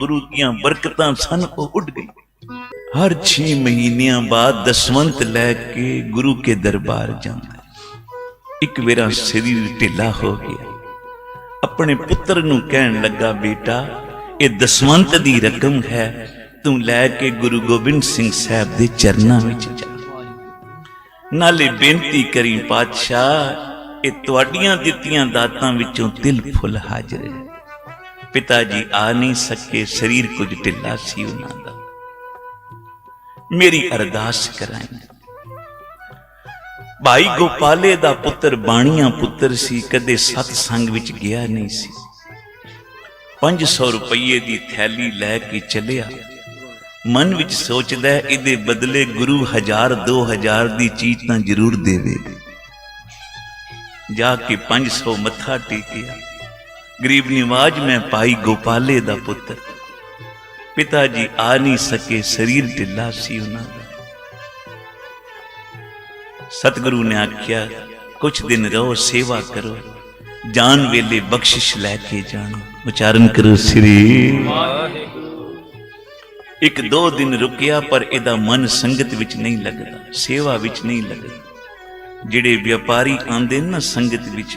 ਗੁਰੂ ਦੀਆਂ ਬਰਕਤਾਂ ਸਨ, ਉਹ ਉੱਡ ਗਈ। ਹਰ 6 ਮਹੀਨਿਆਂ ਬਾਅਦ ਦਸਵੰਤ ਲੈ ਕੇ ਗੁਰੂ ਕੇ ਦਰਬਾਰ ਜਾਂਦਾ ਇੱਕ ਵੇਰਾ ਸਰੀਰ ਢਿੱਲਾ ਹੋ ਗਿਆ। ਆਪਣੇ ਪੁੱਤਰ ਨੂੰ ਕਹਿਣ ਲੱਗਾ, ਬੇਟਾ, ਇਹ ਦਸਵੰਤ ਦੀ ਰਕਮ ਹੈ। ਤੂੰ ਲੈ ਕੇ ਗੁਰੂ ਗੋਬਿੰਦ ਸਿੰਘ ਸਾਹਿਬ ਦੇ ਚਰਨਾਂ ਵਿੱਚ ਜਾ। ਨਾਲੇ ਬੇਨਤੀ ਕਰੀ, ਪਾਤਸ਼ਾਹ, ਇਹ ਤੁਹਾਡੀਆਂ ਦਿੱਤੀਆਂ ਦਾਤਾਂ ਵਿੱਚੋਂ ਦਿਲ ਫੁੱਲ ਹਾਜ਼ਰ ਹੈ। ਪਿਤਾ ਜੀ ਆ ਨਹੀਂ ਸਕੇ, ਸਰੀਰ ਕੁਝ ਢਿੱਲਾ ਸੀ ਉਹਨਾਂ ਦਾ। ਮੇਰੀ ਅਰਦਾਸ ਕਰਾਈ ਭਾਈ ਗੋਪਾਲੇ ਦਾ ਪੁੱਤਰ ਬਾਣੀਆਂ ਪੁੱਤਰ ਸੀ, ਕਦੇ ਸਤ ਸੰਗ ਵਿੱਚ ਗਿਆ ਨਹੀਂ ਸੀ। 500 ਰੁਪਏ ਦੀ ਥੈਲੀ ਲੈ ਕੇ ਚੱਲਿਆ। ਮਨ ਵਿੱਚ ਸੋਚਦਾ ਇਹਦੇ ਬਦਲੇ ਗੁਰੂ 1000 2000 ਦੀ ਚੀਜ਼ ਤਾਂ ਜ਼ਰੂਰ ਦੇਵੇ ਜਾ ਕੇ 500 ਮੱਥਾ ਟੇਕਿਆ। ਗਰੀਬ ਨਿਵਾਜ ਮੈਂ ਪਾਈ ਗੋਪਾਲੇ ਦਾ ਪੁੱਤਰ ਪਿਤਾ ਜੀ ਆ ਨਹੀਂ ਸਕੇ, ਸਰੀਰ ਢਿੱਲਾ ਸੀ ਉਹਨਾਂ ਦਾ। ਸਤਿਗੁਰੂ ਨੇ ਆਖਿਆ ਕੁਝ ਦਿਨ ਰਹੋ, ਸੇਵਾ ਕਰੋ। ਜਾਨ ਵੇਲੇ ਬਖਸ਼ਿਸ਼ ਲੈ ਕੇ ਜਾਣੋ। ਉਚਾਰਨ ਕਰੋ ਸ੍ਰੀ ਇੱਕ ਦੋ ਦਿਨ ਰੁਕਿਆ, ਪਰ ਇਹਦਾ ਮਨ ਸੰਗਤ ਵਿੱਚ ਨਹੀਂ ਲੱਗਦਾ, ਸੇਵਾ ਵਿੱਚ ਨਹੀਂ ਲੱਗਦਾ। ਜਿਹੜੇ ਵਪਾਰੀ ਆਂਦੇ ਨਾ ਸੰਗਤ ਵਿੱਚ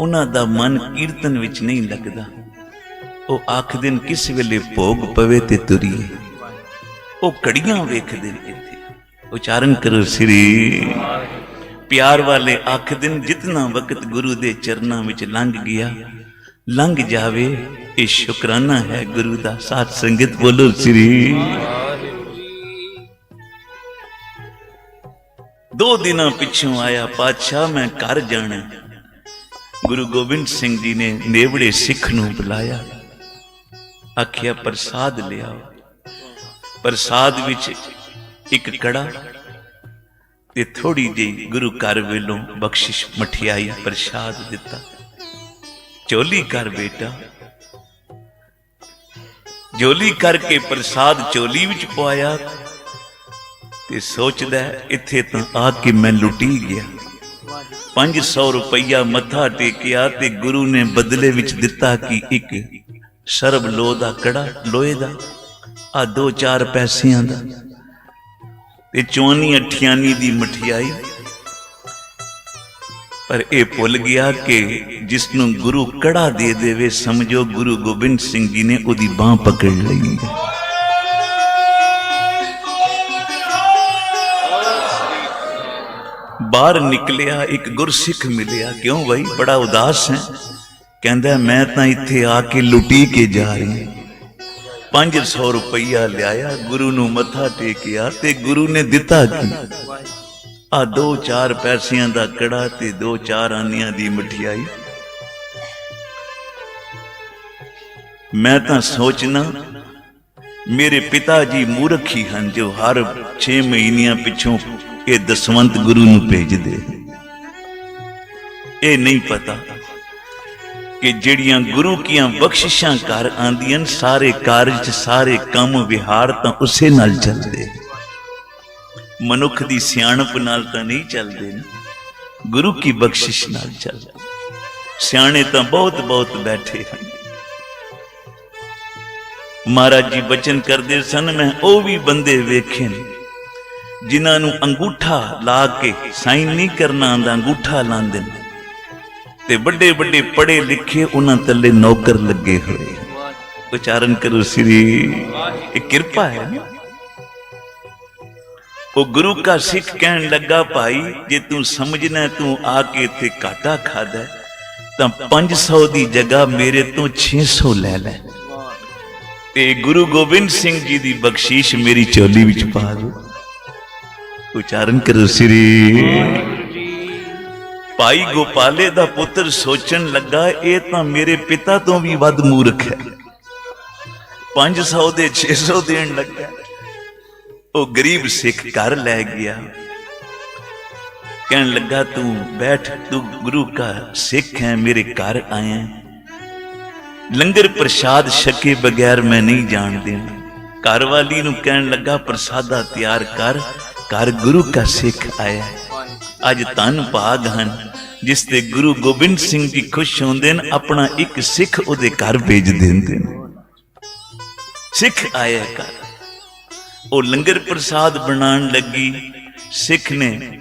ਉਹਨਾਂ ਦਾ ਮਨ ਕੀਰਤਨ ਵਿੱਚ ਨਹੀਂ ਲੱਗਦਾ। ਉਹ ਆਖ ਦਿਨ ਕਿਸ ਵੇਲੇ ਭੋਗ ਪਵੇ ਤੇ ਤੁਰੀਏ? ਉਹ ਕੜੀਆਂ ਵੇਖਦੇ ਨੇ ਇੱਥੇ। ਉਚਾਰਨ ਕਰੋ ਸ੍ਰੀ ਪਿਆਰ ਵਾਲੇ ਆਖ ਦਿਨ ਜਿਤਨਾ ਵਕਤ ਗੁਰੂ ਦੇ ਚਰਨਾਂ ਵਿੱਚ ਲੰਘ ਗਿਆ, ਲੰਘ ਜਾਵੇ, ਇਹ ਸ਼ੁਕਰਾਨਾ ਹੈ ਗੁਰੂ ਦਾ। ਸਾਥ ਸੰਗਤ ਬੋਲੋ ਸ੍ਰੀ ਦੋ ਦਿਨਾਂ ਪਿੱਛੋਂ ਆਇਆ ਪਾਤਸ਼ਾਹ, ਮੈਂ ਘਰ ਜਾਣਾ ਗੁਰੂ ਗੋਬਿੰਦ ਸਿੰਘ ਜੀ ਨੇ ਨੇਵੜੇ ਸਿੱਖ ਨੂੰ ਬੁਲਾਇਆ। ਆਖਿਆ, ਪ੍ਰਸਾਦ ਲਿਆਓ। ਪ੍ਰਸਾਦ ਵਿੱਚ ਇੱਕ ਕੜਾ ਤੇ ਥੋੜੀ ਜਿਹੀ ਗੁਰੂ ਘਰ ਵੱਲੋਂ ਬਖਸ਼ਿਸ਼ ਮਠਿਆਈ ਪ੍ਰਸਾਦ ਦਿੱਤਾ। ਚੋਲੀ ਕਰ ਬੇਟਾ। ਜੋਲੀ ਕਰਕੇ ਪ੍ਰਸਾਦ ਚੋਲੀ ਵਿੱਚ ਪਵਾਇਆ ਤੇ ਸੋਚਦਾ, ਇੱਥੇ ਤਾਂ ਆ ਕੇ ਮੈਂ ਲੁੱਟੀ ਗਿਆ। 500 ਰੁਪਈਆ ਮੱਥਾ ਟੇਕਿਆ ਤੇ ਗੁਰੂ ਨੇ ਬਦਲੇ ਵਿੱਚ ਦਿੱਤਾ ਕਿ ਇੱਕ ਸਰਬ ਲੋ ਦਾ ਕੜਾ ਲੋਹੇ ਦਾ ਆ ਦੋ ਚਾਰ ਪੈਸਿਆਂ ਦਾ ਤੇ ਚੋਨੀ ਅਠਿਆਨੀ ਦੀ ਮਠਿਆਈ। ਪਰ ਇਹ ਭੁੱਲ ਗਿਆ ਕਿ ਜਿਸ ਨੂੰ ਗੁਰੂ ਕੜਾ ਦੇ ਦੇਵੇ, ਸਮਝੋ ਗੁਰੂ ਗੋਬਿੰਦ ਸਿੰਘ ਜੀ ਨੇ ਉਹਦੀ ਬਾਹ ਪਕੜ ਲਈ ਹੈ। ਬਾਹਰ ਨਿਕਲਿਆ, ਇੱਕ ਗੁਰਸਿੱਖ ਮਿਲਿਆ, ਕਿਉਂ ਬਈ? ਬੜਾ ਉਦਾਸ ਹੈ। ਕਹਿੰਦਾ, ਮੈਂ ਤਾਂ ਇੱਥੇ ਆ ਕੇ ਲੁੱਟੀ ਕੇ ਜਾ ਰਹੀ ਹਾਂ। 500 ਰੁਪਈਆ ਲਿਆਇਆ, ਗੁਰੂ ਨੂੰ ਮੱਥਾ ਟੇਕਿਆ ਤੇ ਗੁਰੂ ਨੇ ਦਿੱਤਾ ਕੀ? ਆ ਦੋ ਚਾਰ ਪੈਸਿਆਂ ਦਾ ਕੜਾ ਤੇ ਦੋ ਚਾਰ ਆਨੀਆਂ ਦੀ ਮਠਿਆਈ। ਮੈਂ ਤਾਂ ਸੋਚਣਾ, ਮੇਰੇ ਪਿਤਾ ਜੀ ਮੂਰਖੀ ਹਨ ਜੋ ਹਰ 6 ਮਹੀਨਿਆਂ ਪਿੱਛੋਂ ਇਹ ਦਸਵੰਤ ਗੁਰੂ ਨੂੰ ਭੇਜਦੇ ਇਹ ਨਹੀਂ ਪਤਾ ਕਿ ਜਿਹੜੀਆਂ ਗੁਰੂ ਕੀਆਂ ਬਖਸ਼ਿਸ਼ਾਂ ਘਰ ਆਂਦੀਆਂ ਸਾਰੇ ਕਾਰਜ, ਸਾਰੇ ਕੰਮ, ਵਿਹਾਰ ਤਾਂ ਉਸੇ ਨਾਲ ਚੱਲਦੇ। ਮਨੁੱਖ ਦੀ ਸਿਆਣਪ ਨਾਲ ਤਾਂ ਨਹੀਂ ਚੱਲਦੇ ਨੇ, ਗੁਰੂ ਕੀ ਬਖਸ਼ਿਸ਼ ਨਾਲ ਚੱਲਦੇ। ਸਿਆਣੇ ਤਾਂ ਬਹੁਤ ਬਹੁਤ ਬੈਠੇ ਹਨ। ਮਹਾਰਾਜ ਜੀ ਬਚਨ ਕਰਦੇ ਸਨ, ਮੈਂ ਉਹ ਵੀ ਬੰਦੇ ਵੇਖੇ ਨੇ ਜਿਨ੍ਹਾਂ ਨੂੰ ਅੰਗੂਠਾ ਲਾ ਕੇ ਸਾਈਨ ਨਹੀਂ ਕਰਨਾ ਆਂਦਾ ਅੰਗੂਠਾ ਲਾਉਂਦੇ ਨੇ ਤੇ ਵੱਡੇ ਵੱਡੇ ਪੜੇ ਲਿਖੇ ਉਹਨਾਂ ਥੱਲੇ ਨੌਕਰ ਲੱਗੇ ਹੋਏ। ਉਚਾਰਨ ਕਰੋ ਸ੍ਰੀ, ਇਹ ਕਿਰਪਾ ਹੈ ਨਾ? ਉਹ ਗੁਰੂ ਕਾ ਸਿੱਖ ਕਹਿਣ ਲੱਗਾ, ਭਾਈ, ਜੇ ਤੂੰ ਸਮਝਣਾ, ਤੂੰ ਆ ਕੇ ਇੱਥੇ ਘਾਟਾ ਖਾਦਾ ਤਾਂ 500 ਦੀ ਜਗ੍ਹਾ ਮੇਰੇ ਤੋਂ 600 ਲੈ ਲੈ। ਤੇ ਗੁਰੂ ਗੋਬਿੰਦ ਸਿੰਘ ਜੀ ਦੀ ਬਖਸ਼ੀਸ਼ ਮੇਰੀ ਚੋਲੀ ਵਿੱਚ ਪਾ ਦੇ ਉਚਾਰਨ ਕਰੋ ਸ੍ਰੀ। ਭਾਈ ਗੋਪਾਲੇ ਦਾ ਪੁੱਤਰ ਸੋਚਣ ਲੱਗਾ, ਇਹ ਤਾਂ ਮੇਰੇ ਪਿਤਾ ਤੋਂ ਵੀ ਵੱਧ ਮੂਰਖ ਹੈ। 500 ਦੇ 600 ਦੇਣ ਲੱਗਾ। ਉਹ ਗਰੀਬ ਸਿੱਖ ਘਰ ਲੈ ਗਿਆ। ਕਹਿਣ ਲੱਗਾ, ਤੂੰ ਬੈਠ, ਤੂੰ ਗੁਰੂ ਦਾ ਸਿੱਖ ਹੈ, ਮੇਰੇ ਘਰ ਆਇਆ ਲੰਗਰ ਪ੍ਰਸ਼ਾਦ ਛਕੇ ਬਗੈਰ ਮੈਂ ਨਹੀਂ ਜਾਣ ਦੇਣਾ। ਘਰ ਵਾਲੀ ਨੂੰ ਕਹਿਣ ਲੱਗਾ, ਪ੍ਰਸਾਦਾ ਤਿਆਰ ਕਰ ਘਰ ਗੁਰੂ ਕਾ ਸਿੱਖ ਆਇਆ ਅੱਜ ਧੰਨ ਭਾਗ ਹਨ, ਜਿਸ ਤੇ ਗੁਰੂ ਗੋਬਿੰਦ ਸਿੰਘ ਜੀ ਖੁਸ਼ ਹੁੰਦੇ ਨੇ ਆਪਣਾ ਇੱਕ ਸਿੱਖ ਉਹਦੇ ਘਰ ਭੇਜ ਦਿੰਦੇ ਨੇ। ਸਿੱਖ ਆਇਆ ਘਰ। ਉਹ ਲੰਗਰ ਪ੍ਰਸਾਦ ਬਣਾਉਣ ਲੱਗੀ। ਸਿੱਖ ਨੇ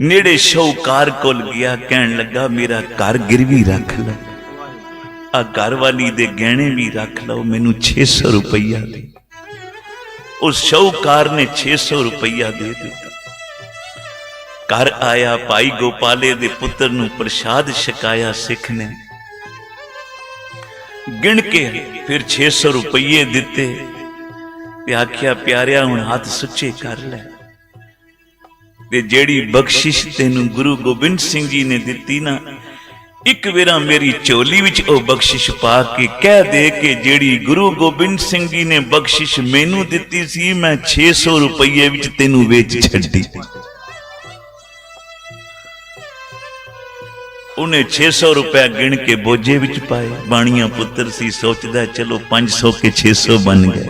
ਨੇੜੇ ਸ਼ੌਕਾਰ ਕੋਲ ਗਿਆ, ਕਹਿਣ ਲੱਗਾ, ਮੇਰਾ ਘਰ ਗਿਰਵੀ ਰੱਖ ਲਓ ਆ ਘਰ ਵਾਲੀ ਦੇ ਗਹਿਣੇ ਵੀ ਰੱਖ ਲਓ ਮੈਨੂੰ 600 ਰੁਪਈਆ ਦੇ। ਉਸ ਸ਼ੌਕਾਰ ਨੇ 600 ਰੁਪਈਆ ਦੇ ਦਿੱਤਾ ਘਰ ਆਇਆ ਭਾਈ ਗੋਪਾਲੇ ਦੇ ਪੁੱਤਰ ਨੂੰ ਪ੍ਰਸ਼ਾਦ ਛਕਾਇਆ ਸਿੱਖ ਨੇ ਗਿਣ ਕੇ ਫਿਰ 600 ਰੁਪਈਏ ਦਿੱਤੇ ਤੇ ਆਖਿਆ ਪਿਆਰਿਆ ਹੁਣ ਹੱਥ ਸੁੱਚੇ ਕਰ ਲੈ ਤੇ ਜਿਹੜੀ ਬਖਸ਼ਿਸ਼ ਤੈਨੂੰ ਗੁਰੂ ਗੋਬਿੰਦ ਸਿੰਘ ਜੀ ਨੇ ਦਿੱਤੀ ਨਾ ਇੱਕ ਵੇਰਾ ਮੇਰੀ ਝੋਲੀ ਵਿੱਚ ਉਹ ਬਖਸ਼ਿਸ਼ ਪਾ ਕੇ ਕਹਿ ਦੇ ਕਿ ਜਿਹੜੀ ਗੁਰੂ ਗੋਬਿੰਦ ਸਿੰਘ ਜੀ ਨੇ ਬਖਸ਼ਿਸ਼ ਮੈਨੂੰ ਦਿੱਤੀ ਸੀ, ਮੈਂ 600 ਰੁਪਏ ਵਿੱਚ ਤੈਨੂੰ ਵੇਚ ਛੱਡੀ। ਉਹਨੇ 600 ਰੁਪਏ ਗਿਣ ਕੇ ਬੋਝੇ ਵਿੱਚ ਪਾਏ। ਬਾਣੀਆਂ ਪੁੱਤਰ ਸੀ, ਸੋਚਦਾ ਚਲੋ 500 ਕੇ 600 ਬਣ ਗਏ।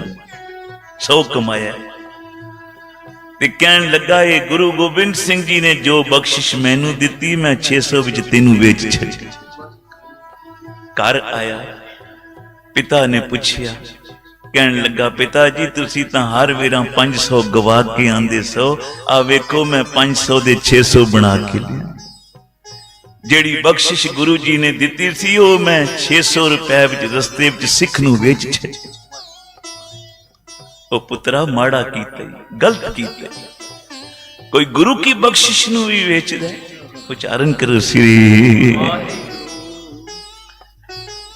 100 ਕਮਾਇਆ। ਤੇ ਕਹਿਣ ਲੱਗਾ, ਇਹ ਗੁਰੂ ਗੋਬਿੰਦ ਸਿੰਘ ਜੀ ਨੇ ਜੋ ਬਖਸ਼ਿਸ਼ ਮੈਨੂੰ ਦਿੱਤੀ, ਮੈਂ 600 ਵਿੱਚ ਤੈਨੂੰ ਵੇਚ ਛੱਡੀ ਘਰ ਆਇਆ, ਪਿਤਾ ਨੇ ਪੁੱਛਿਆ, ਕਹਿਣ ਲੱਗਾ, ਪਿਤਾ ਜੀ, ਤੁਸੀਂ ਤਾਂ ਹਰ ਵੇਰਾ 500 ਗਵਾ ਕੇ ਆਂਦੇ ਸੋ, ਆ ਵੇਖੋ ਮੈਂ 500 ਦੇ 600 ਬਣਾ ਕੇ ਲਿਆ। ਜਿਹੜੀ ਬਖਸ਼ਿਸ਼ ਗੁਰੂ ਜੀ ਨੇ ਦਿੱਤੀ ਸੀ, ਉਹ ਮੈਂ 600 ਰੁਪਏ ਵਿੱਚ ਰਸਤੇ ਵਿੱਚ ਸਿੱਖ ਨੂੰ ਵੇਚ ਛੱਡੀ ਉਹ ਪੁੱਤਰਾ ਮਾੜਾ ਕੀਤਾ ਗਲਤ ਕੀਤਾ ਕੋਈ ਗੁਰੂ ਕੀ ਬਖਸ਼ਿਸ਼ ਨੂੰ ਵੀ ਵੇਚਦਾ ਉਚਾਰਨ ਕਰੋ ਸ੍ਰੀ।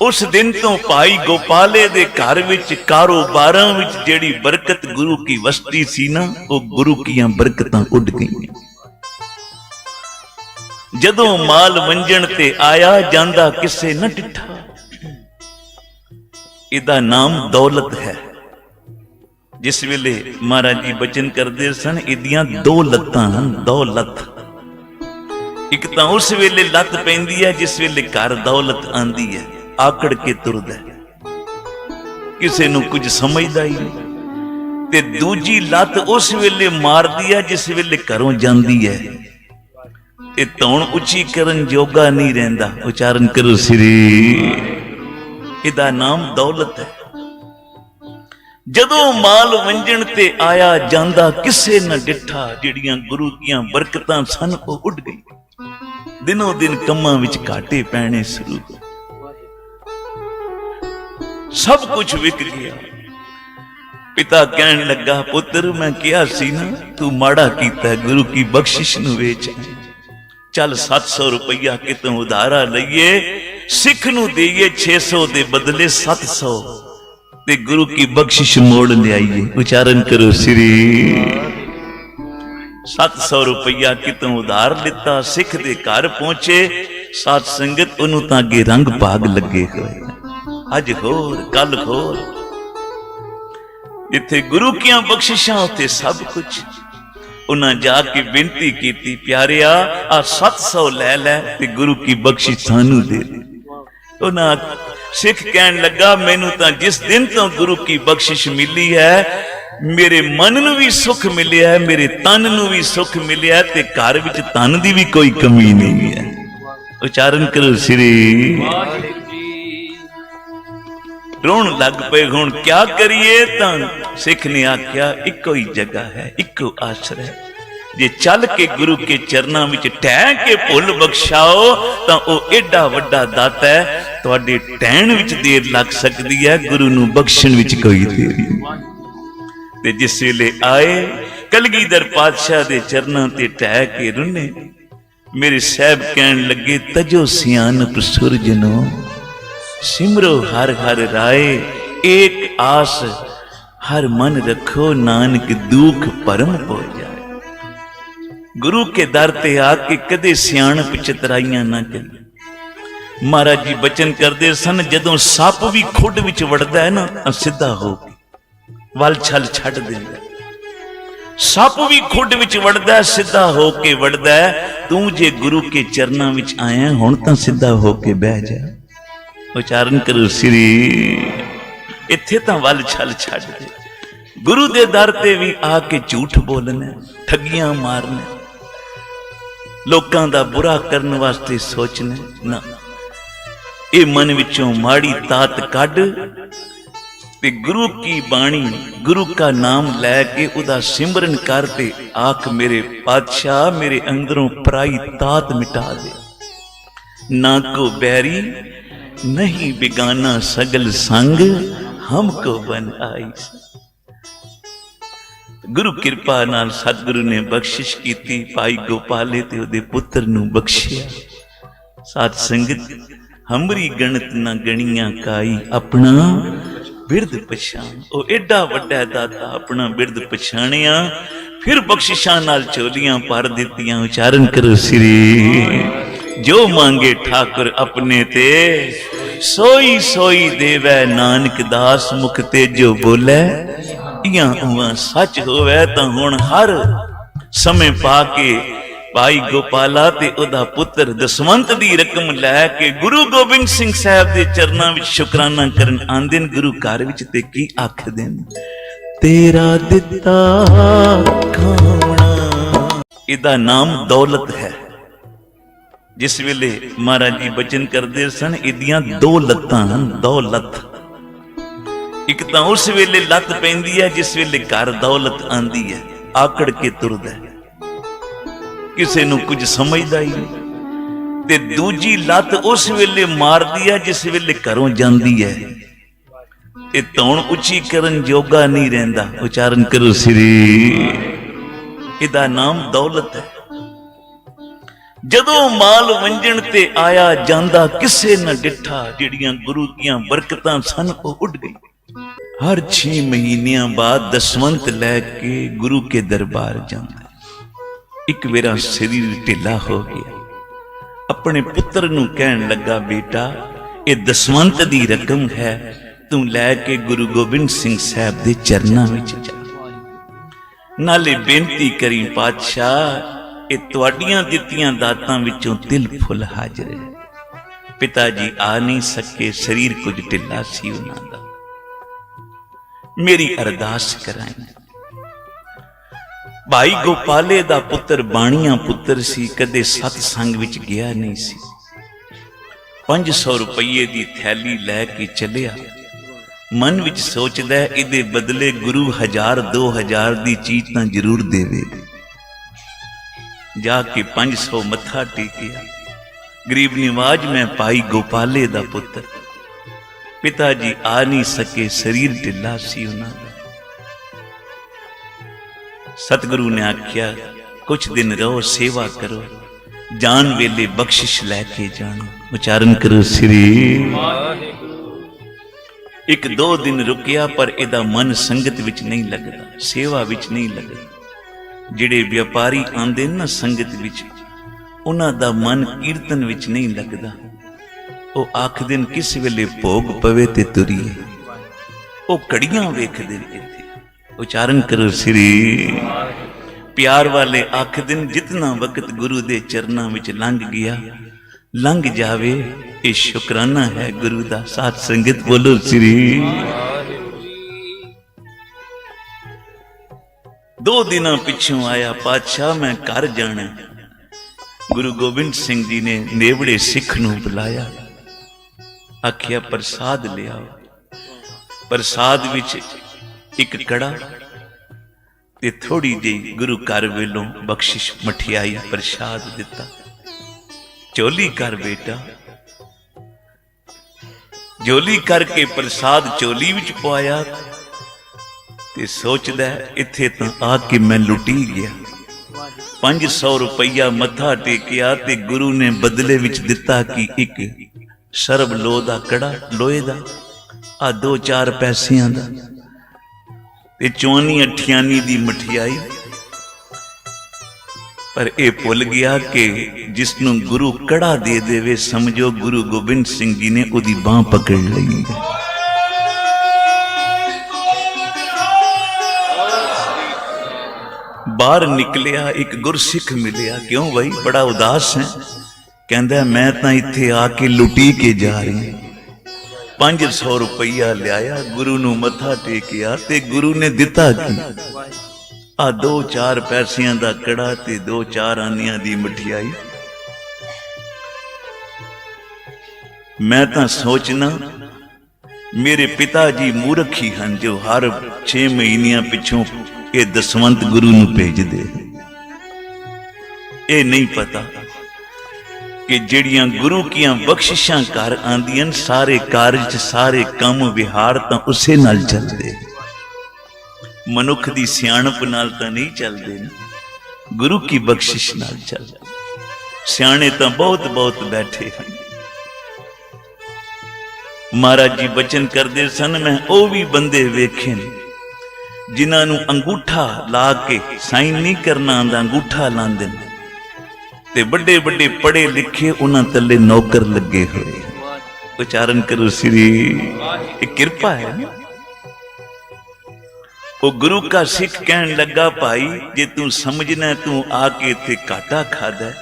ਉਸ ਦਿਨ ਤੋਂ ਭਾਈ ਗੋਪਾਲੇ ਦੇ ਘਰ ਵਿੱਚ, ਕਾਰੋਬਾਰਾਂ ਵਿੱਚ ਜਿਹੜੀ ਬਰਕਤ ਗੁਰੂ ਕੀ ਵਸਤੀ ਸੀ ਨਾ, ਉਹ ਗੁਰੂ ਕੀਆਂ ਬਰਕਤਾਂ ਉੱਡ ਗਈਆਂ। ਜਦੋਂ ਮਾਲ ਵੰਜਣ ਤੇ ਆਇਆ, ਜਾਂਦਾ ਕਿਸੇ ਨਾ ਡਿੱਠਾ ਇਹਦਾ ਨਾਮ ਦੌਲਤ ਹੈ। ਜਿਸ ਵੇਲੇ ਮਹਾਰਾਜ ਜੀ ਬਚਨ ਕਰਦੇ ਸਨ, ਇਹਦੀਆਂ ਦੋ ਲੱਤਾਂ ਹਨ ਦੌਲਤ ਇੱਕ ਤਾਂ ਉਸ ਵੇਲੇ ਲੱਤ ਪੈਂਦੀ ਹੈ, ਜਿਸ ਵੇਲੇ ਘਰ ਦੌਲਤ ਆਂਦੀ ਹੈ, ਆਕੜ ਕੇ ਤੁਰਦਾ ਕਿਸੇ ਨੂੰ ਕੁਝ ਸਮਝਦਾ ਹੀ ਨਹੀਂ। ਤੇ ਦੂਜੀ ਲੱਤ ਉਸ ਵੇਲੇ ਮਾਰਦੀ ਹੈ, ਜਿਸ ਵੇਲੇ ਘਰੋਂ ਜਾਂਦੀ ਹੈ। ਤੇ ਧੌਣ ਉੱਚੀ ਕਰਨ ਜੋਗਾ ਨਹੀਂ ਰਹਿੰਦਾ। ਉਚਾਰਨ ਕਰੋ, ਸ੍ਰੀ। ਇਹਦਾ ਨਾਮ ਦੌਲਤ ਹੈ। ਜਦੋਂ ਮਾਲ ਵੰਜਣ ਤੇ ਆਇਆ ਜਾਂਦਾ, ਕਿਸੇ ਨਾ ਡਿੱਠਾ ਜਿਹੜੀਆਂ ਗੁਰੂ ਦੀਆਂ ਬਰਕਤਾਂ ਸਨ, ਉਹ ਉੱਡ ਗਈ। ਦਿਨੋ ਦਿਨ ਕੰਮਾਂ ਵਿੱਚ ਘਾਟੇ ਪੈਣੇ ਸ਼ੁਰੂ ਹੋ ਸਭ ਕੁਝ ਵਿਕ ਗਿਆ। ਪਿਤਾ ਕਹਿਣ ਲੱਗਾ, ਪੁੱਤਰ, ਮੈਂ ਕਿਹਾ ਸੀ ਨਾ, ਤੂੰ ਮਾੜਾ ਕੀਤਾ, ਗੁਰੂ ਕੀ ਬਖਸ਼ਿਸ਼ ਨੂੰ ਵੇਚ ਚੱਲ 700 ਰੁਪਈਆ ਕਿਤੋਂ ਉਧਾਰਾ ਲਈਏ, ਸਿੱਖ ਨੂੰ ਦੇਈਏ 600 ਦੇ ਬਦਲੇ 700 ਤੇ ਗੁਰੂ ਕੀ ਬਖਸ਼ਿਸ਼ ਮੋੜ ਲਿਆਈਏ। ਉਚਾਰਨ ਕਰੋ ਸ੍ਰੀ। 700 ਰੁਪਈਆ ਕਿਤੋਂ ਉਧਾਰ ਲਿੱਤਾ, ਸਿੱਖ ਦੇ ਘਰ ਪਹੁੰਚੇ। ਸਾਧ ਸੰਗਤ ਉਹਨੂੰ ਤਾਂ ਅੱਗੇ ਰੰਗ ਭਾਗ ਲੱਗੇ ਹੋਏ ਅੱਜ ਹੋਰ, ਕੱਲ ਹੋਰ। ਜਿੱਥੇ ਗੁਰੂ ਕੀਆਂ ਬਖਸ਼ਿਸ਼ਾਂ ਉੱਤੇ ਸਭ ਕੁਝ। ਉਹਨਾਂ ਜਾ ਕੇ ਬੇਨਤੀ ਕੀਤੀ, ਪਿਆਰਿਆ ਆ 700 ਲੈ ਲੈ ਤੇ ਗੁਰੂ ਕੀ ਬਖਸ਼ਿਸ਼ ਸਾਨੂੰ ਦੇ ਦੇ। ਉਹਨਾਂ ਸਿੱਖ ਕਹਿਣ ਲੱਗਾ, ਮੈਨੂੰ ਤਾਂ ਜਿਸ ਦਿਨ ਤੋਂ ਗੁਰੂ ਕੀ ਬਖਸ਼ਿਸ਼ ਮਿਲੀ ਹੈ, ਮੇਰੇ ਮਨ ਨੂੰ ਵੀ ਸੁੱਖ ਮਿਲਿਆ ਹੈ, ਮੇਰੇ ਤਨ ਨੂੰ ਵੀ ਸੁੱਖ ਮਿਲਿਆ ਤੇ ਘਰ ਵਿੱਚ ਤਨ ਦੀ ਵੀ ਕੋਈ ਕਮੀ ਨਹੀਂ ਹੈ। ਉਚਾਰਨ ਕਰੋ ਸ੍ਰੀ ਰੋਣ ਲੱਗ ਪਏ, ਹੁਣ ਕਿਆ ਕਰੀਏ? ਤਾਂ ਸਿੱਖ ਨੇ ਆਖਿਆ, ਇੱਕੋ ਹੀ ਜਗ੍ਹਾ ਹੈ, ਇੱਕੋ ਆਸਰਾ ਜੇ ਚੱਲ ਕੇ ਗੁਰੂ ਕੇ ਚਰਨਾਂ ਵਿੱਚ ਟਹਿ ਕੇ ਭੁੱਲ ਬਖਸ਼ਾਓ, ਤਾਂ ਉਹ ਏਡਾ ਵੱਡਾ ਦਾਤਾ ਹੈ ਤੁਹਾਡੇ ਟਹਿਣ ਵਿੱਚ ਦੇਰ ਲੱਗ ਸਕਦੀ ਹੈ, ਗੁਰੂ ਨੂੰ ਬਖਸ਼ਣ ਵਿੱਚ ਕੋਈ ਦੇਰ ਨਹੀਂ। ਤੇ ਜਿਸ ਵੇਲੇ ਆਏ, ਕਲਗੀਧਰ ਪਾਤਸ਼ਾਹ ਦੇ ਚਰਨਾਂ ਤੇ ਟਹਿ ਕੇ ਰੁੰਨੇ। ਮੇਰੇ ਸਾਹਿਬ ਕਹਿਣ ਲੱਗੇ, ਤਜੋ ਸਿਆਨਪ ਸੁਰਜਨੋ, ਸਿਮਰੋ ਹਰ ਹਰ ਰਾਏ, ਏਕ ਆਸ ਹਰ ਮਨ ਰੱਖੋ, ਨਾਨਕ ਦੁਖ ਪਰਮ ਹੋ ਜਾਏ। ਗੁਰੂ ਕੇ ਦਰ ਤੇ ਆ ਕੇ ਕਦੇ ਸਿਆਣਪ ਚਤਰਾਈਆਂ ਨਾ ਕਰੀ ਮਹਾਰਾਜ ਜੀ ਬਚਨ ਕਰਦੇ ਸਨ, ਜਦੋਂ ਸੱਪ ਵੀ ਖੁੱਡ ਵਿੱਚ ਵੜਦਾ ਹੈ ਨਾ ਤਾਂ ਸਿੱਧਾ ਹੋ ਕੇ ਵਲ ਛਲ ਛੱਡ ਦਿੰਦਾ ਸੱਪ ਵੀ ਖੁੱਡ ਵਿੱਚ ਵੜਦਾ ਸਿੱਧਾ ਹੋ ਕੇ ਵੜਦਾ ਤੂੰ ਜੇ ਗੁਰੂ ਕੇ ਚਰਨਾਂ ਵਿੱਚ ਆਇਆ ਹੁਣ ਤਾਂ ਸਿੱਧਾ ਹੋ ਕੇ ਬਹਿ ਜਾ। ਉਚਾਰਨ ਕਰੋ ਸ੍ਰੀ। ਇੱਥੇ ਤਾਂ ਵੱਲ ਛਲ ਛੱਡ ਦੇ। ਗੁਰੂ ਦੇ ਦਰ ਤੇ ਵੀ ਆ ਕੇ ਝੂਠ ਬੋਲਣਾ ਠੱਗੀਆਂ ਮਾਰਨਾ ਲੋਕਾਂ ਦਾ ਬੁਰਾ ਕਰਨ ਵਾਸਤੇ ਸੋਚਣਾ ਨਾ। ਇਹ ਮਨ ਵਿੱਚੋਂ ਮਾੜੀ ਤਾਤ ਕੱਢ ਤੇ ਗੁਰੂ ਕੀ ਬਾਣੀ, ਗੁਰੂ ਕਾ ਨਾਮ ਲੈ ਕੇ ਉਹਦਾ ਸਿਮਰਨ ਕਰ ਤੇ ਆਖ, ਮੇਰੇ ਪਾਤਸ਼ਾਹ, ਮੇਰੇ ਅੰਦਰੋਂ ਪਰਾਈ ਤਾਤ ਮਿਟਾ ਦੇ। ਨਾ ਕੋ ਬੈਰੀ, ਨਹੀਂ ਬਿਗਾਨਾ ਸਗਲ ਸੰਗ ਹਮਕੋ ਬਨ ਆਈ। ਗੁਰੂ ਕਿਰਪਾ ਨਾਲ ਸਤਿਗੁਰੂ ਨੇ ਬਖਸ਼ਿਸ਼ ਕੀਤੀ, ਭਾਈ ਗੋਪਾਲੇ ਤੇ ਉਹਦੇ ਪੁੱਤਰ ਨੂੰ ਬਖਸ਼ਿਆ। ਸਾਧ ਸੰਗਤ ਹਮਰੀ ਗਣਤ ਨਾ ਗਣੀਆਂ ਕਾਈ ਆਪਣਾ ਬਿਰਧ ਪਛਾਣ। ਉਹ ਐਡਾ ਵੱਡਾ ਦਾਤਾ ਆਪਣਾ ਬਿਰਧ ਪਛਾਣਿਆ। ਫਿਰ ਬਖਸ਼ਿਸ਼ਾਂ ਨਾਲ ਚੋਲੀਆਂ ਭਰ ਦਿੱਤੀਆਂ, ਉਚਾਰਨ ਕਰੋ ਸ੍ਰੀ। ਜੋ ਮੰਗੇ ਠਾਕੁਰ ਆਪਣੇ ਤੇ, ਸੋਈ ਸੋਈ ਦੇਵੈ ਨਾਨਕ ਦਾਸ ਮੁਖ ਤੇ ਜੋ ਬੋਲੇ। ਇਆਂ ਉਹਾਂ ਸੱਚ ਹੋਵੇ ਤਾਂ ਹੁਣ ਹਰ ਸਮੇਂ ਪਾ ਕੇ ਭਾਈ ਗੋਪਾਲਾ ਤੇ ਉਹਦਾ ਪੁੱਤਰ ਦਸਵੰਤ ਦੀ ਰਕਮ ਲੈ ਕੇ ਗੁਰੂ ਗੋਬਿੰਦ ਸਿੰਘ ਸਾਹਿਬ ਦੇ ਚਰਨਾਂ ਵਿੱਚ ਸ਼ੁਕਰਾਨਾ ਕਰਨ ਆਂਦੇ ਨੇ ਗੁਰੂ ਘਰ ਵਿੱਚ ਤੇ ਕੀ ਆਖਦੇ ਨੇ? ਤੇਰਾ ਦਿੱਤਾ ਖਾਣਾ। ਇਹਦਾ ਨਾਮ ਦੌਲਤ ਹੈ। ਜਿਸ ਵੇਲੇ ਮਹਾਰਾਜ ਜੀ ਬਚਨ ਕਰਦੇ ਸਨ, ਇਹਦੀਆਂ ਦੋ ਲੱਤਾਂ ਹਨ, ਦੌਲਤ। ਇੱਕ ਤਾਂ ਉਸ ਵੇਲੇ ਲੱਤ ਪੈਂਦੀ ਹੈ, ਜਿਸ ਵੇਲੇ ਘਰ ਦੌਲਤ ਆਂਦੀ ਹੈ, ਆਕੜ ਕੇ ਤੁਰਦਾ ਹੈ। ਕਿਸੇ ਨੂੰ ਕੁਝ ਸਮਝਦਾ ਹੀ ਨਹੀਂ। ਤੇ ਦੂਜੀ ਲੱਤ ਉਸ ਵੇਲੇ ਮਾਰਦੀ ਹੈ, ਜਿਸ ਵੇਲੇ ਘਰੋਂ ਜਾਂਦੀ ਹੈ। ਤੇ ਤੌਣ ਉੱਚੀ ਕਰਨ ਜੋਗਾ ਨਹੀਂ ਰਹਿੰਦਾ। ਉਚਾਰਨ ਕਰੋ ਸ੍ਰੀ। ਇਹਦਾ ਨਾਮ ਦੌਲਤ ਹੈ। ਜਦੋਂ ਮਾਲ ਵੰਜਣ ਤੇ ਆਇਆ ਜਾਂਦਾ, ਕਿਸੇ ਨਾ ਡਿੱਠਾ ਜਿਹੜੀਆਂ ਗੁਰੂ ਦੀਆਂ ਬਰਕਤਾਂ ਸਨ, ਉਹ ਉੱਡ ਗਈ। ਹਰ 6 ਮਹੀਨਿਆਂ ਬਾਅਦ ਦਸਵੰਤ ਲੈ ਕੇ ਗੁਰੂ ਕੇ ਦਰਬਾਰ ਜਾਂਦਾ। ਇੱਕ ਵੇਰਾ ਸਰੀਰ ਢਿੱਲਾ ਹੋ ਗਿਆ। ਆਪਣੇ ਪੁੱਤਰ ਨੂੰ ਕਹਿਣ ਲੱਗਾ, ਬੇਟਾ, ਇਹ ਦਸਵੰਤ ਦੀ ਰਕਮ ਹੈ। ਤੂੰ ਲੈ ਕੇ ਗੁਰੂ ਗੋਬਿੰਦ ਸਿੰਘ ਸਾਹਿਬ ਦੇ ਚਰਨਾਂ ਵਿੱਚ ਜਾ। ਨਾਲੇ ਬੇਨਤੀ ਕਰੀ, ਪਾਤਸ਼ਾਹ, ਇਹ ਤੁਹਾਡੀਆਂ ਦਿੱਤੀਆਂ ਦਾਤਾਂ ਵਿੱਚੋਂ ਦਿਲ ਫੁੱਲ ਹਾਜ਼ਰ ਹੈ ਪਿਤਾ ਜੀ ਆ ਨਹੀਂ ਸਕੇ, ਸਰੀਰ ਕੁਝ ਢਿੱਲਾ ਸੀ ਉਹਨਾਂ ਦਾ। ਮੇਰੀ ਅਰਦਾਸ ਕਰਾਈ ਭਾਈ ਗੋਪਾਲੇ ਦਾ ਪੁੱਤਰ ਬਾਣੀਆਂ ਪੁੱਤਰ ਸੀ, ਕਦੇ ਸਤ ਸੰਗ ਵਿੱਚ ਗਿਆ ਨਹੀਂ ਸੀ। 500 ਰੁਪਏ ਦੀ ਥੈਲੀ ਲੈ ਕੇ ਚੱਲਿਆ। ਮਨ ਵਿੱਚ ਸੋਚਦਾ ਇਹਦੇ ਬਦਲੇ ਗੁਰੂ 1000 2000 ਦੀ ਚੀਜ਼ ਤਾਂ ਜ਼ਰੂਰ ਦੇਵੇ। ਜਾ ਕੇ 500 ਮੱਥਾ ਟੇਕਿਆ। ਗਰੀਬ ਨਿਵਾਜ, ਮੈਂ ਭਾਈ ਗੋਪਾਲੇ ਦਾ ਪੁੱਤਰ। ਪਿਤਾ ਜੀ ਆ ਨਹੀਂ ਸਕੇ, ਸਰੀਰ ਢਿੱਲਾ ਸੀ ਉਹਨਾਂ ਦਾ। ਸਤਿਗੁਰੂ ਨੇ ਆਖਿਆ ਕੁਝ ਦਿਨ ਰਹੋ, ਸੇਵਾ ਕਰੋ। ਜਾਨ ਵੇਲੇ ਬਖਸ਼ਿਸ਼ ਲੈ ਕੇ ਜਾਣਾ। ਉਚਾਰਨ ਕਰੋ ਸ੍ਰੀ ਇੱਕ ਦੋ ਦਿਨ ਰੁਕਿਆ, ਪਰ ਇਹਦਾ ਮਨ ਸੰਗਤ ਵਿੱਚ ਨਹੀਂ ਲੱਗਦਾ, ਸੇਵਾ ਵਿੱਚ ਨਹੀਂ ਲੱਗਦਾ। ਜਿਹੜੇ ਵਪਾਰੀ ਆਂਦੇ ਨਾ ਸੰਗਤ ਵਿੱਚ, ਉਹਨਾਂ ਦਾ ਮਨ ਕੀਰਤਨ ਵਿੱਚ ਨਹੀਂ ਲੱਗਦਾ। ਉਹ ਆਖ ਦਿਨ ਕਿਸ ਵੇਲੇ ਭੋਗ ਪਵੇ ਤੇ ਤੁਰੀਏ। ਉਹ ਕੜੀਆਂ ਵੇਖਦੇ ਨੇ। ਉਚਾਰਨ ਕਰੋ ਸ੍ਰੀ। ਪਿਆਰ ਵਾਲੇ ਆਖ ਨੇ ਜਿਤਨਾ ਵਕਤ ਗੁਰੂ ਦੇ ਚਰਨਾਂ ਵਿੱਚ ਲੰਘ ਗਿਆ, ਲੰਘ ਜਾਵੇ, ਇਹ ਸ਼ੁਕਰਾਨਾ ਹੈ ਗੁਰੂ ਦਾ। ਸਾਥ ਸੰਗਤ ਬੋਲੋ ਸ੍ਰੀ। ਦੋ ਦਿਨਾਂ ਪਿੱਛੋਂ ਆਇਆ ਪਾਤਸ਼ਾਹ, ਮੈਂ ਘਰ ਜਾਣਾ। ਗੁਰੂ ਗੋਬਿੰਦ ਸਿੰਘ ਜੀ ਨੇ ਨੇਵੜੇ ਸਿੱਖ ਨੂੰ ਬੁਲਾਇਆ। ਆਖਿਆ, ਪ੍ਰਸਾਦ ਲਿਆਓ। ਪ੍ਰਸਾਦ ਵਿੱਚ ਇੱਕ ਕੜਾ ਤੇ ਥੋੜੀ ਜਿਹੀ ਗੁਰੂ ਘਰ ਵੱਲੋਂ ਬਖਸ਼ਿਸ਼ ਮਠਿਆਈ ਪ੍ਰਸਾਦ ਦਿੱਤਾ। ਚੋਲੀ ਕਰ ਬੇਟਾ। ਜੋਲੀ ਕਰਕੇ ਪ੍ਰਸਾਦ ਚੋਲੀ ਵਿੱਚ ਪਵਾਇਆ ਤੇ ਸੋਚਦਾ ਇੱਥੇ ਤਾਂ ਆ ਕੇ ਮੈਂ ਲੁੱਟੀ ਗਿਆ। 500 ਰੁਪਈਆ ਮੱਥਾ ਟੇਕਿਆ ਤੇ ਗੁਰੂ ਨੇ ਬਦਲੇ ਵਿੱਚ ਦਿੱਤਾ ਕਿ ਇੱਕ ਸਰਬ ਲੋ ਦਾ ਕੜਾ ਲੋਹੇ ਦਾ, ਆ ਦੋ ਚਾਰ ਪੈਸਿਆਂ ਦਾ। ਤੇ ਚੋਨੀ ਅਠਿਆਨੀ ਦੀ ਮਠਿਆਈ। ਪਰ ਇਹ ਭੁੱਲ ਗਿਆ ਕਿ ਜਿਸ ਨੂੰ ਗੁਰੂ ਕੜਾ ਦੇ ਦੇਵੇ, ਸਮਝੋ ਗੁਰੂ ਗੋਬਿੰਦ ਸਿੰਘ ਜੀ ਨੇ ਉਹਦੀ ਬਾਹ ਪਕੜ ਲਈ ਬਾਹਰ ਨਿਕਲਿਆ, ਇੱਕ ਗੁਰਸਿੱਖ ਮਿਲਿਆ, ਕਿਉਂ ਬਈ? ਬੜਾ ਉਦਾਸ ਹੈ? ਕਹਿੰਦਾ, ਮੈਂ ਤਾਂ ਇੱਥੇ ਆ ਕੇ ਲੁੱਟੀ ਕੇ ਜਾ ਰਹੀ ਹਾਂ। 500 ਰੁਪਈਆ ਲਿਆਇਆ, ਗੁਰੂ ਨੂੰ ਮੱਥਾ ਟੇਕਿਆ ਤੇ ਗੁਰੂ ਨੇ ਦਿੱਤਾ ਕੀ? ਆ ਦੋ ਚਾਰ ਪੈਸਿਆਂ ਦਾ ਕੜਾ ਤੇ ਦੋ ਚਾਰ ਆਨੀਆਂ ਦੀ ਮਠਿਆਈ। ਮੈਂ ਤਾਂ ਸੋਚਣਾ ਮੇਰੇ ਪਿਤਾ ਜੀ ਮੂਰਖੀ ਹਨ ਜੋ ਹਰ 6 ਮਹੀਨਿਆਂ ਪਿੱਛੋਂ ਇਹ ਦਸਵੰਤ ਗੁਰੂ ਨੂੰ ਭੇਜਦੇ। ਇਹ ਨਹੀਂ ਪਤਾ ਕਿ ਜਿਹੜੀਆਂ ਗੁਰੂ ਕੀਆਂ ਬਖਸ਼ਿਸ਼ਾਂ ਘਰ ਆਂਦੀਆਂ ਸਾਰੇ ਕਾਰਜ, ਸਾਰੇ ਕੰਮ, ਵਿਹਾਰ ਤਾਂ ਉਸੇ ਨਾਲ ਚੱਲਦੇ ਮਨੁੱਖ ਦੀ ਸਿਆਣਪ ਨਾਲ ਤਾਂ ਨਹੀਂ ਚੱਲਦੇ ਨਾ, ਗੁਰੂ ਕੀ ਬਖਸ਼ਿਸ਼ ਨਾਲ ਚੱਲਦੇ ਸਿਆਣੇ ਤਾਂ ਬਹੁਤ ਬਹੁਤ ਬੈਠੇ ਹਨ। ਮਹਾਰਾਜ ਜੀ ਬਚਨ ਕਰਦੇ ਸਨ, ਮੈਂ ਉਹ ਵੀ ਬੰਦੇ ਵੇਖੇ ਨੇ, ਜਿਨ੍ਹਾਂ ਨੂੰ ਅੰਗੂਠਾ ਲਾ ਕੇ ਸਾਈਨ ਨਹੀਂ ਕਰਨਾ ਆਂਦਾ ਅੰਗੂਠਾ ਲਾਉਂਦੇ ਨੇ। ਤੇ ਵੱਡੇ ਵੱਡੇ ਪੜੇ ਲਿਖੇ ਉਹਨਾਂ ਥੱਲੇ ਨੌਕਰ ਲੱਗੇ ਹੋਏ ਉਚਾਰਨ ਕਰੋ ਸ੍ਰੀ, ਇਹ ਕਿਰਪਾ ਹੈ ਉਹ ਗੁਰੂ ਕਾ ਸਿੱਖ ਕਹਿਣ ਲੱਗਾ, ਭਾਈ, ਜੇ ਤੂੰ ਸਮਝਣਾ, ਤੂੰ ਆ ਕੇ ਇੱਥੇ ਕਾਟਾ ਖਾਦਾ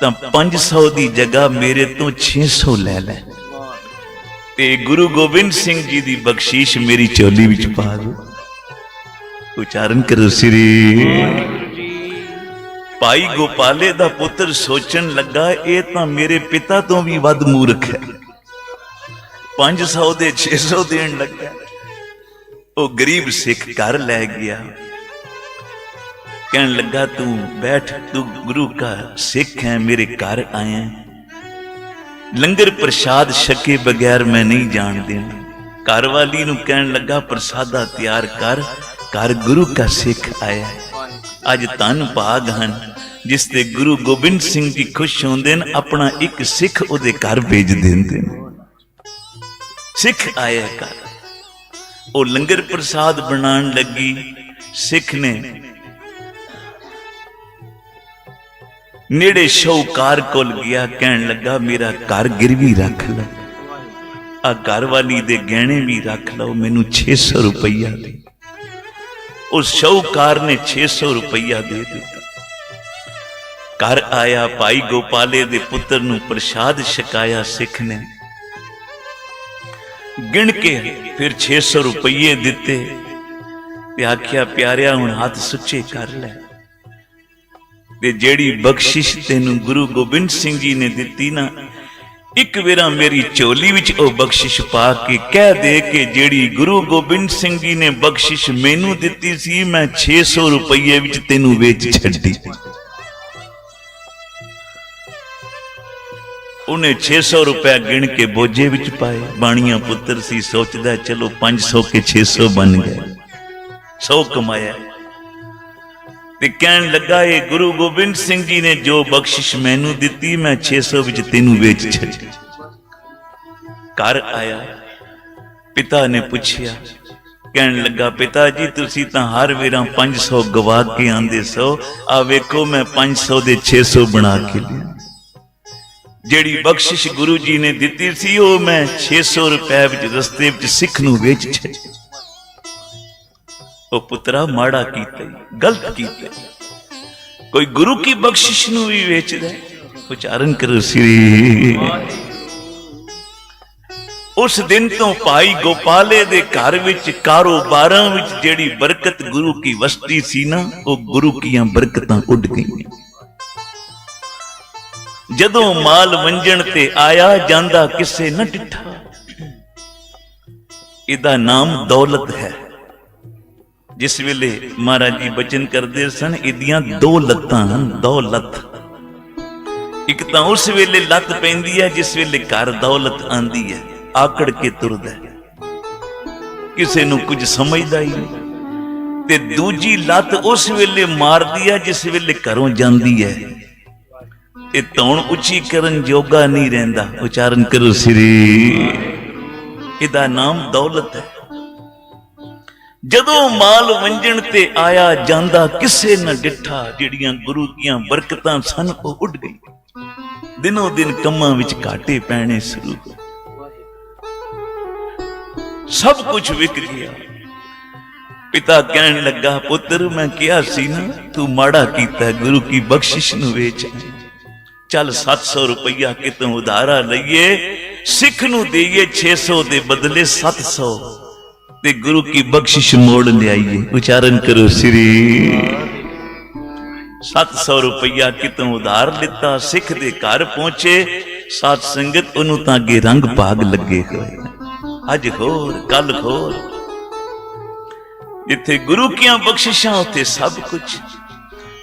ਤਾਂ 500 ਦੀ ਜਗ੍ਹਾ ਮੇਰੇ ਤੋਂ 600 ਲੈ ਲੈ। ਤੇ ਗੁਰੂ ਗੋਬਿੰਦ ਸਿੰਘ ਜੀ ਦੀ ਬਖਸ਼ੀਸ਼ ਮੇਰੀ ਚੋਲੀ ਵਿੱਚ ਪਾ ਦਿਓ। ਉਚਾਰਨ ਕਰੋ ਸ੍ਰੀ ਭਾਈ ਗੋਪਾਲੇ ਦਾ ਪੁੱਤਰ ਸੋਚਣ ਲੱਗਾ, ਇਹ ਤਾਂ ਮੇਰੇ ਪਿਤਾ ਤੋਂ ਵੀ ਵੱਧ ਮੂਰਖ ਹੈ। 500 ਦੇ 600 ਦੇਣ ਲੱਗਾ। ਉਹ ਗਰੀਬ ਸਿੱਖ ਘਰ ਲੈ ਗਿਆ। ਕਹਿਣ ਲੱਗਾ, ਤੂੰ ਬੈਠ, ਤੂੰ ਗੁਰੂ ਦਾ ਸਿੱਖ ਹੈ, ਮੇਰੇ ਘਰ ਆਇਆ ਲੰਗਰ ਪ੍ਰਸ਼ਾਦ ਛਕੇ ਬਗੈਰ ਮੈਂ ਨਹੀਂ ਜਾਣ ਦੇਣਾ। ਘਰ ਵਾਲੀ ਨੂੰ ਕਹਿਣ ਲੱਗਾ, ਪ੍ਰਸਾਦਾ ਤਿਆਰ ਕਰ, ਘਰ ਗੁਰੂ ਦਾ ਸਿੱਖ ਆਇਆ ਅੱਜ ਤਨ ਭਾਗ ਹਨ। ਜਿਸ ਤੇ ਗੁਰੂ ਗੋਬਿੰਦ ਸਿੰਘ ਜੀ ਖੁਸ਼ ਹੁੰਦੇ ਨੇ, ਆਪਣਾ ਇੱਕ ਸਿੱਖ ਉਹਦੇ ਘਰ ਭੇਜ ਦਿੰਦੇ ਨੇ। ਸਿੱਖ ਆਇਆ ਘਰ। ਉਹ ਲੰਗਰ ਪ੍ਰਸਾਦ ਬਣਾਉਣ ਲੱਗੀ। ਸਿੱਖ ਨੇ ਨੇੜੇ ਸ਼ੌਕਾਰ ਕੋਲ ਗਿਆ, ਕਹਿਣ ਲੱਗਾ, ਮੇਰਾ ਘਰ ਗਿਰਵੀ ਰੱਖ ਲੈ। ਆ ਘਰ ਵਾਲੀ ਦੇ ਗਹਿਣੇ ਵੀ ਰੱਖ ਲਓ ਮੈਨੂੰ 600 ਰੁਪਈਆ ਦੇ। ਉਸ ਸ਼ੌਕਾਰ ਨੇ 600 ਰੁਪਈਆ ਦੇ ਦਿੱਤਾ। ਘਰ ਆਇਆ ਭਾਈ ਗੋਪਾਲੇ ਦੇ ਪੁੱਤਰ ਨੂੰ ਪ੍ਰਸ਼ਾਦ ਛਕਾਇਆ ਸਿੱਖ ਨੇ। ਗਿਣ ਕੇ ਫਿਰ 600 ਰੁਪਏ ਦਿੱਤੇ ਤੇ ਆਖਿਆ, ਪਿਆਰਿਆ, ਹੁਣ ਹੱਥ ਸੁੱਚੇ ਕਰ ਲੈ। ਤੇ ਜਿਹੜੀ ਬਖਸ਼ਿਸ਼ ਤੈਨੂੰ ਗੁਰੂ ਗੋਬਿੰਦ ਸਿੰਘ ਜੀ ਨੇ ਦਿੱਤੀ ਨਾ, ਇੱਕ ਵੇਰਾ ਮੇਰੀ ਝੋਲੀ ਵਿੱਚ ਉਹ ਬਖਸ਼ਿਸ਼ ਪਾ ਕੇ ਕਹਿ ਦੇ ਕਿ ਜਿਹੜੀ ਗੁਰੂ ਗੋਬਿੰਦ ਸਿੰਘ ਜੀ ਨੇ ਬਖਸ਼ਿਸ਼ ਮੈਨੂੰ ਦਿੱਤੀ ਸੀ, ਮੈਂ 600 ਰੁਪਏ ਵਿੱਚ ਤੈਨੂੰ ਵੇਚ ਛੱਡੀ। ਉਹਨੇ 600 ਰੁਪਏ ਗਿਣ ਕੇ ਬੋਝੇ ਵਿੱਚ ਪਾਏ। ਬਾਣੀਆਂ ਪੁੱਤਰ ਸੀ, ਸੋਚਦਾ, ਚਲੋ 500 ਕੇ 600 ਬਣ ਗਏ। 100 ਕਮਾਇਆ। ਤੇ ਕਹਿਣ ਲੱਗਾ, ਇਹ ਗੁਰੂ ਗੋਬਿੰਦ ਸਿੰਘ ਜੀ ਨੇ ਜੋ ਬਖਸ਼ਿਸ਼ ਮੈਨੂੰ ਦਿੱਤੀ, ਮੈਂ 600 ਵਿੱਚ ਤੈਨੂੰ ਵੇਚ ਛੱਡੀ ਘਰ ਆਇਆ। ਪਿਤਾ ਨੇ ਪੁੱਛਿਆ। ਕਹਿਣ ਲੱਗਾ, ਪਿਤਾ ਜੀ, ਤੁਸੀਂ ਤਾਂ ਹਰ ਵੇਰਾ 500 ਗਵਾ ਕੇ ਆਂਦੇ ਸੋ। ਆ ਵੇਖੋ, ਮੈਂ 500 ਦੇ 600 ਬਣਾ ਕੇ ਲਿਆ। ਜਿਹੜੀ ਬਖਸ਼ਿਸ਼ ਗੁਰੂ ਜੀ ਨੇ ਦਿੱਤੀ ਸੀ, ਉਹ ਮੈਂ 600 ਰੁਪਏ ਵਿੱਚ ਰਸਤੇ ਵਿੱਚ ਸਿੱਖ ਨੂੰ ਵੇਚ ਛੱਡੀ ਉਹ ਪੁੱਤਰਾ ਮਾੜਾ ਕੀਤਾ ਗਲਤ ਕੀਤਾ ਕੋਈ ਗੁਰੂ ਕੀ ਬਖਸ਼ਿਸ਼ ਨੂੰ ਵੀ ਵੇਚਦਾ ਉਚਾਰਨ ਕਰੋ ਸ੍ਰੀ। ਉਸ ਦਿਨ ਤੋਂ ਭਾਈ ਗੋਪਾਲੇ ਦੇ ਘਰ ਵਿੱਚ, ਕਾਰੋਬਾਰਾਂ ਵਿੱਚ ਜਿਹੜੀ ਬਰਕਤ ਗੁਰੂ ਕੀ ਵਸਤੀ ਸੀ ਨਾ, ਉਹ ਗੁਰੂ ਕੀਆਂ ਬਰਕਤਾਂ ਉੱਡ ਗਈਆਂ। ਜਦੋਂ ਮਾਲ ਵੰਜਣ ਤੇ ਆਇਆ, ਜਾਂਦਾ ਕਿਸੇ ਨਾ ਡਿੱਠਾ। ਇਹਦਾ ਨਾਮ ਦੌਲਤ ਹੈ। ਜਿਸ ਵੇਲੇ ਮਹਾਰਾਜ ਜੀ ਬਚਨ ਕਰਦੇ ਸਨ, ਇਹਦੀਆਂ ਦੋ ਲੱਤਾਂ ਹਨ, ਦੌਲਤ। ਇੱਕ ਤਾਂ ਉਸ ਵੇਲੇ ਲੱਤ ਪੈਂਦੀ ਹੈ, ਜਿਸ ਵੇਲੇ ਘਰ ਦੌਲਤ ਆਂਦੀ ਹੈ, ਆਕੜ ਕੇ ਤੁਰਦਾ ਕਿਸੇ ਨੂੰ ਕੁਝ ਸਮਝਦਾ ਹੀ ਨਹੀਂ। ਤੇ ਦੂਜੀ ਲੱਤ ਉਸ ਵੇਲੇ ਮਾਰਦੀ ਹੈ, ਜਿਸ ਵੇਲੇ ਘਰੋਂ ਜਾਂਦੀ ਹੈ। ਇਹ ਧੌਣ ਉੱਚੀ ਕਰਨ ਜੋਗਾ ਨਹੀਂ ਰਹਿੰਦਾ। ਉਚਾਰਨ ਕਰੋ ਸ੍ਰੀ। ਇਹਦਾ ਨਾਮ ਦੌਲਤ ਹੈ। ਜਦੋਂ ਮਾਲ ਵੰਜਣ ਤੇ ਆਇਆ ਜਾਂਦਾ, ਕਿਸੇ ਨਾ ਡਿੱਠਾ ਜਿਹੜੀਆਂ ਗੁਰੂ ਦੀਆਂ ਬਰਕਤਾਂ ਸਨ, ਉਹ ਉੱਡ ਗਈ। ਦਿਨੋ ਦਿਨ ਕੰਮਾਂ ਵਿੱਚ ਘਾਟੇ ਪੈਣੇ ਸ਼ੁਰੂ ਹੋ ਸਭ ਕੁਝ ਵਿਕ ਗਿਆ। ਪਿਤਾ ਕਹਿਣ ਲੱਗਾ, ਪੁੱਤਰ, ਮੈਂ ਕਿਹਾ ਸੀ ਨਾ, ਤੂੰ ਮਾੜਾ ਕੀਤਾ, ਗੁਰੂ ਕੀ ਬਖਸ਼ਿਸ਼ ਨੂੰ ਵੇਚ ਚੱਲ 700 ਰੁਪਈਆ ਕਿਤੋਂ ਉਧਾਰਾ ਲਈਏ? ਸਿੱਖ ਨੂੰ ਦੇਈਏ 600 ਦੇ ਬਦਲੇ 700 ਤੇ ਗੁਰੂ ਕੀ ਬਖਸ਼ਿਸ਼ ਮੋੜ ਲਿਆਈਏ? ਉਚਾਰਨ ਕਰੋ ਸ੍ਰੀ। 700 ਰੁਪਈਆ ਕਿਤੋਂ ਉਧਾਰ ਲਿੱਤਾ, ਸਿੱਖ ਦੇ ਘਰ ਪਹੁੰਚੇ। ਸਾਧ ਸੰਗਤ ਉਹਨੂੰ ਤਾਂ ਅੱਗੇ ਰੰਗ ਭਾਗ ਲੱਗੇ ਹੋਏ ਅੱਜ ਹੋਰ, ਕੱਲ ਹੋਰ। ਜਿੱਥੇ ਗੁਰੂ ਕੀਆਂ ਬਖਸ਼ਿਸ਼ਾਂ, ਉੱਥੇ ਸਭ ਕੁਝ।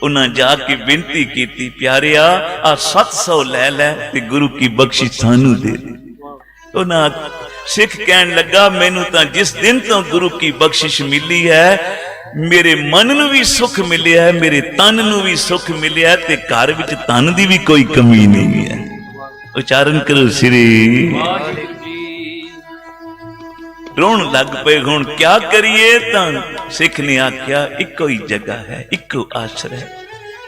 ਉਹਨਾਂ ਜਾ ਕੇ ਬੇਨਤੀ ਕੀਤੀ, ਪਿਆਰਿਆ ਆ 700 ਲੈ ਲੈ ਤੇ ਗੁਰੂ ਕੀ ਬਖਸ਼ਿਸ਼ ਸਾਨੂੰ ਦੇ ਦੇ। ਉਹਨਾਂ ਸਿੱਖ ਕਹਿਣ ਲੱਗਾ, ਮੈਨੂੰ ਤਾਂ ਜਿਸ ਦਿਨ ਤੋਂ ਗੁਰੂ ਕੀ ਬਖਸ਼ਿਸ਼ ਮਿਲੀ ਹੈ, ਮੇਰੇ ਮਨ ਨੂੰ ਵੀ ਸੁੱਖ ਮਿਲਿਆ ਹੈ, ਮੇਰੇ ਤਨ ਨੂੰ ਵੀ ਸੁੱਖ ਮਿਲਿਆ ਤੇ ਘਰ ਵਿੱਚ ਤਨ ਦੀ ਵੀ ਕੋਈ ਕਮੀ ਨਹੀਂ ਹੈ। ਉਚਾਰਨ ਕਰੋ ਸ੍ਰੀ ਰੋਣ ਲੱਗ ਪਏ, ਹੁਣ ਕਿਆ ਕਰੀਏ? ਤਾਂ ਸਿੱਖ ਨੇ ਆਖਿਆ, ਇੱਕੋ ਹੀ ਜਗ੍ਹਾ ਹੈ, ਇੱਕੋ ਆਸਰਾ ਹੈ।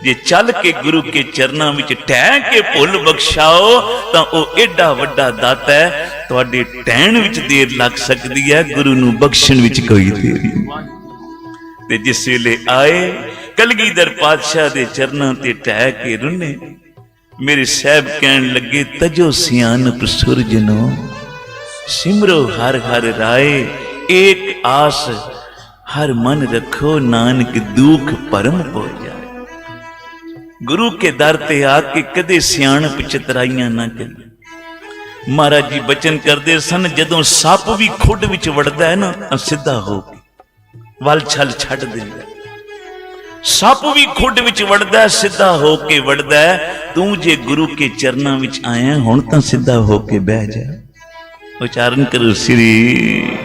ਜੇ ਚੱਲ ਕੇ ਗੁਰੂ ਕੇ ਚਰਨਾਂ ਵਿੱਚ ਟਹਿ ਕੇ ਭੁੱਲ ਬਖਸ਼ਾਓ, ਤਾਂ ਉਹ ਏਡਾ ਵੱਡਾ ਦਾਤਾ ਹੈ, ਤੁਹਾਡੇ ਟਹਿਣ ਵਿੱਚ ਦੇਰ ਲੱਗ ਸਕਦੀ ਹੈ, ਗੁਰੂ ਨੂੰ ਬਖਸ਼ਣ ਵਿੱਚ ਕੋਈ ਦੇਰ ਨਹੀਂ। ਤੇ ਜਿਸ ਵੇਲੇ ਆਏ, ਕਲਗੀਧਰ ਪਾਤਸ਼ਾਹ ਦੇ ਚਰਨਾਂ ਤੇ ਟਹਿ ਕੇ ਰੁੰਨੇ। ਮੇਰੇ ਸਾਹਿਬ ਕਹਿਣ ਲੱਗੇ, ਤਜੋ ਸਿਆਨਪ ਸੁਰਜਨੋ। ਸਿਮਰੋ ਹਰ ਹਰ ਰਾਏ, ਏਕ ਆਸ, ਹਰ ਮਨ ਰੱਖੋ ਨਾਨਕ ਦੁਖ ਪਰਮ ਹੋ ਜਾਏ ਗੁਰੂ ਕੇ ਦਰ ਤੇ ਆ ਕੇ ਕਦੇ ਸਿਆਣਪ ਚਤਰਾਈਆਂ ਨਾ ਕਰੀ ਮਹਾਰਾਜ ਜੀ ਬਚਨ ਕਰਦੇ ਸਨ, ਜਦੋਂ ਸੱਪ ਵੀ ਖੁੱਡ ਵਿੱਚ ਵੜਦਾ ਹੈ ਨਾ, ਤਾਂ ਸਿੱਧਾ ਹੋ ਕੇ ਵਲ ਛਲ ਛੱਡ ਦਿੰਦਾ ਸੱਪ ਵੀ ਖੁੱਡ ਵਿੱਚ ਵੜਦਾ ਸਿੱਧਾ ਹੋ ਕੇ ਵੜਦਾ ਤੂੰ ਜੇ ਗੁਰੂ ਕੇ ਚਰਨਾਂ ਵਿੱਚ ਆਇਆ ਹੁਣ ਤਾਂ ਸਿੱਧਾ ਹੋ ਕੇ ਬਹਿ ਜਾ। ਉਚਾਰਨ ਕਰੋ ਸ੍ਰੀ।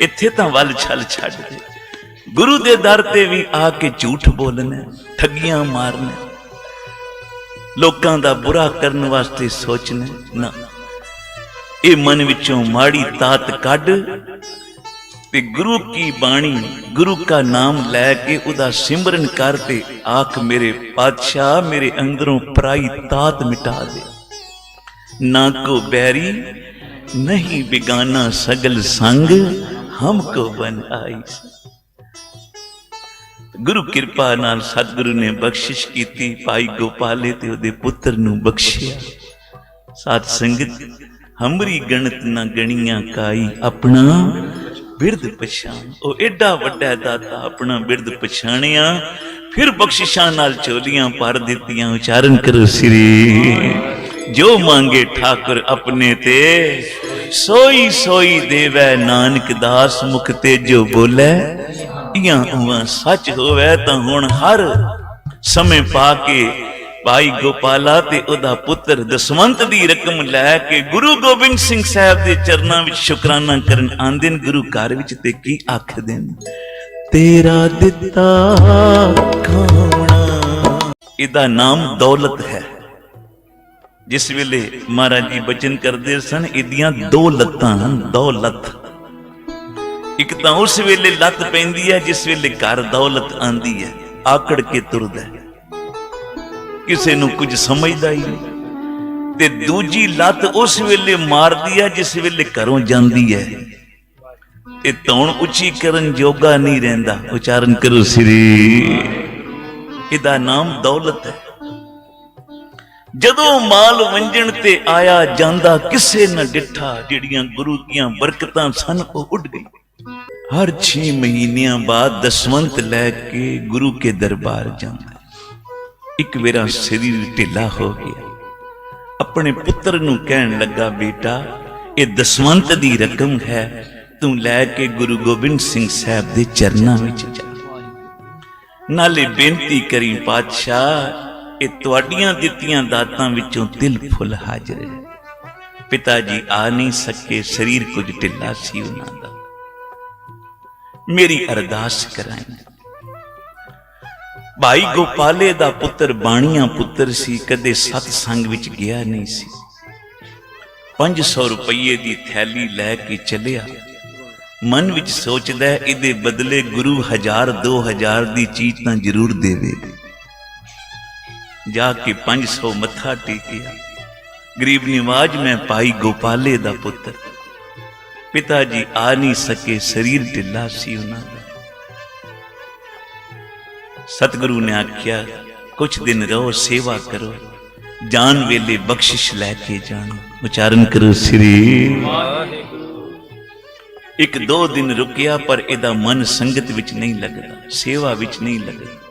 ਇੱਥੇ ਤਾਂ ਵੱਲ ਛਲ ਛੱਡ ਗੁਰੂ ਦੇ ਦਰ ਤੇ ਵੀ ਆ ਕੇ ਝੂਠ ਬੋਲਣਾ, ਠੱਗੀਆਂ ਮਾਰਨਾ। ਲੋਕਾਂ ਦਾ ਬੁਰਾ ਕਰਨ ਵਾਸਤੇ ਸੋਚਣਾ, ਨਾ। ਇਹ ਮਨ ਵਿੱਚੋਂ ਮਾੜੀ ਤਾਤ ਕੱਢ ਤੇ ਗੁਰੂ ਕੀ ਬਾਣੀ, ਗੁਰੂ ਕਾ ਨਾਮ ਲੈ ਕੇ ਉਹਦਾ ਸਿਮਰਨ ਕਰ ਤੇ ਆਖ, ਮੇਰੇ ਪਾਤਸ਼ਾਹ, ਮੇਰੇ ਅੰਦਰੋਂ ਪਰਾਈ ਤਾਤ ਮਿਟਾ ਦੇ। ਨਾ ਕੋ ਬੈਰੀ ਨਹੀਂ ਬਿਗਾਨਾ ਸਗਲ ਸੰਗ ਹਮਕੋ ਬਨ ਆਈ। ਗੁਰੂ ਕਿਰਪਾ ਨਾਲ ਸਤਿਗੁਰੂ ਨੇ ਬਖਸ਼ਿਸ਼ ਕੀਤੀ, ਭਾਈ ਗੋਪਾਲੇ ਤੇ ਉਹਦੇ ਪੁੱਤਰ ਨੂੰ ਬਖਸ਼ਿਆ। ਸਾਧ ਸੰਗਤ, ਹਮਰੀ ਗਣਤ ਨਾ ਗਣੀਆਂ ਕਾਈ, ਆਪਣਾ ਬਿਰਧ ਪਛਾਣ। ਉਹ ਐਡਾ ਵੱਡਾ ਦਾਤਾ, ਆਪਣਾ ਬਿਰਧ ਪਛਾਣਿਆ। ਫਿਰ ਬਖਸ਼ਿਸ਼ਾਂ ਨਾਲ ਚੋਲੀਆਂ ਭਰ ਦਿੱਤੀਆਂ, ਉਚਾਰਨ ਕਰੋ ਸ੍ਰੀ ਜੋ ਮੰਗੇ ਠਾਕੁਰ ਆਪਣੇ ਤੇ, ਸੋਈ ਸੋਈ ਦੇਵੈ ਨਾਨਕ ਦਾਸ ਮੁਖ ਤੇ ਜੋ ਬੋਲੇ। ਇਆਂ ਉਹਾਂ ਸੱਚ ਹੋਵੇ ਤਾਂ ਹੁਣ ਹਰ ਸਮੇਂ ਪਾ ਕੇ ਭਾਈ ਗੋਪਾਲਾ ਤੇ ਉਹਦਾ ਪੁੱਤਰ ਦਸਵੰਤ ਦੀ ਰਕਮ ਲੈ ਕੇ ਗੁਰੂ ਗੋਬਿੰਦ ਸਿੰਘ ਸਾਹਿਬ ਦੇ ਚਰਨਾਂ ਵਿੱਚ ਸ਼ੁਕਰਾਨਾ ਕਰਨ ਆਂਦੇ ਨੇ, ਗੁਰੂ ਘਰ ਵਿੱਚ ਤੇ ਕੀ ਆਖਦੇ ਨੇ? ਤੇਰਾ ਦਿੱਤਾ ਖਾਣਾ। ਇਹਦਾ ਨਾਮ ਦੌਲਤ ਹੈ। ਜਿਸ ਵੇਲੇ ਮਹਾਰਾਜ ਜੀ ਬਚਨ ਕਰਦੇ ਸਨ, ਇਹਦੀਆਂ ਦੋ ਲੱਤਾਂ ਹਨ ਦੌਲਤ ਇੱਕ ਤਾਂ ਉਸ ਵੇਲੇ ਲੱਤ ਪੈਂਦੀ ਹੈ, ਜਿਸ ਵੇਲੇ ਘਰ ਦੌਲਤ ਆਂਦੀ ਹੈ, ਆਕੜ ਕੇ ਤੁਰਦਾ ਕਿਸੇ ਨੂੰ ਕੁਝ ਸਮਝਦਾ ਹੀ ਨਹੀਂ। ਤੇ ਦੂਜੀ ਲੱਤ ਉਸ ਵੇਲੇ ਮਾਰਦੀ ਹੈ, ਜਿਸ ਵੇਲੇ ਘਰੋਂ ਜਾਂਦੀ ਹੈ। ਤੇ ਤੌਣ ਉੱਚੀ ਕਰਨ ਜੋਗਾ ਨਹੀਂ ਰਹਿੰਦਾ। ਉਚਾਰਨ ਕਰੋ ਸ੍ਰੀ। ਇਹਦਾ ਨਾਮ ਦੌਲਤ ਹੈ। ਜਦੋਂ ਮਾਲ ਵੰਜਣ ਤੇ ਆਇਆ ਜਾਂਦਾ, ਕਿਸੇ ਨਾ ਡਿੱਠਾ ਜਿਹੜੀਆਂ ਗੁਰੂ ਦੀਆਂ ਬਰਕਤਾਂ ਸਨ, ਉਹ ਉੱਡ ਗਈ ਹਰ 6 ਮਹੀਨਿਆਂ ਬਾਅਦ ਦਸਵੰਤ ਲੈ ਕੇ ਗੁਰੂ ਕੇ ਦਰਬਾਰ ਜਾਂਦਾ। ਇੱਕ ਵੇਰਾ ਸਰੀਰ ਢਿੱਲਾ ਹੋ ਗਿਆ। ਆਪਣੇ ਪੁੱਤਰ ਨੂੰ ਕਹਿਣ ਲੱਗਾ, ਬੇਟਾ, ਇਹ ਦਸਵੰਤ ਦੀ ਰਕਮ ਹੈ। ਤੂੰ ਲੈ ਕੇ ਗੁਰੂ ਗੋਬਿੰਦ ਸਿੰਘ ਸਾਹਿਬ ਦੇ ਚਰਨਾਂ ਵਿੱਚ ਜਾ। ਨਾਲੇ ਬੇਨਤੀ ਕਰੀ, ਪਾਤਸ਼ਾਹ ਇਹ ਤੁਹਾਡੀਆਂ ਦਿੱਤੀਆਂ ਦਾਤਾਂ ਵਿੱਚੋਂ ਦਿਲ ਫੁੱਲ ਹਾਜ਼ਰ ਹੈ। ਪਿਤਾ ਜੀ ਆ ਨਹੀਂ ਸਕੇ, ਸਰੀਰ ਕੁਝ ਢਿੱਲਾ ਸੀ ਉਹਨਾਂ ਦਾ। ਮੇਰੀ ਅਰਦਾਸ ਕਰਾਈ। ਭਾਈ ਗੋਪਾਲੇ ਦਾ ਪੁੱਤਰ ਬਾਣੀਆਂ ਪੁੱਤਰ ਸੀ, ਕਦੇ ਸਤ ਸੰਗ ਵਿੱਚ ਗਿਆ ਨਹੀਂ ਸੀ। 500 ਰੁਪਏ ਦੀ ਥੈਲੀ ਲੈ ਕੇ ਚੱਲਿਆ। ਮਨ ਵਿੱਚ ਸੋਚਦਾ ਇਹਦੇ ਬਦਲੇ ਗੁਰੂ 1000 2000 ਦੀ ਚੀਜ਼ ਤਾਂ ਜ਼ਰੂਰ ਦੇਵੇਗਾ। ਜਾ ਕੇ 500 ਮੱਥਾ ਟੇਕਿਆ। ਗਰੀਬ ਨਿਵਾਜ, ਮੈਂ ਪਾਈ ਗੋਪਾਲੇ ਦਾ ਪੁੱਤਰ। ਪਿਤਾ ਜੀ ਆ ਨਹੀਂ ਸਕੇ, ਸਰੀਰ ਢਿੱਲਾ ਸੀ ਉਹਨਾਂ ਦਾ। ਸਤਿਗੁਰੂ ਨੇ ਆਖਿਆ ਕੁਝ ਦਿਨ ਰਹੋ, ਸੇਵਾ ਕਰੋ। ਜਾਨ ਵੇਲੇ ਬਖਸ਼ਿਸ਼ ਲੈ ਕੇ ਜਾਣਾ। ਉਚਾਰਨ ਕਰੋ ਸ੍ਰੀ ਇੱਕ ਦੋ ਦਿਨ ਰੁਕਿਆ, ਪਰ ਇਹਦਾ ਮਨ ਸੰਗਤ ਵਿੱਚ ਨਹੀਂ ਲੱਗਦਾ, ਸੇਵਾ ਵਿੱਚ ਨਹੀਂ ਲੱਗਦਾ।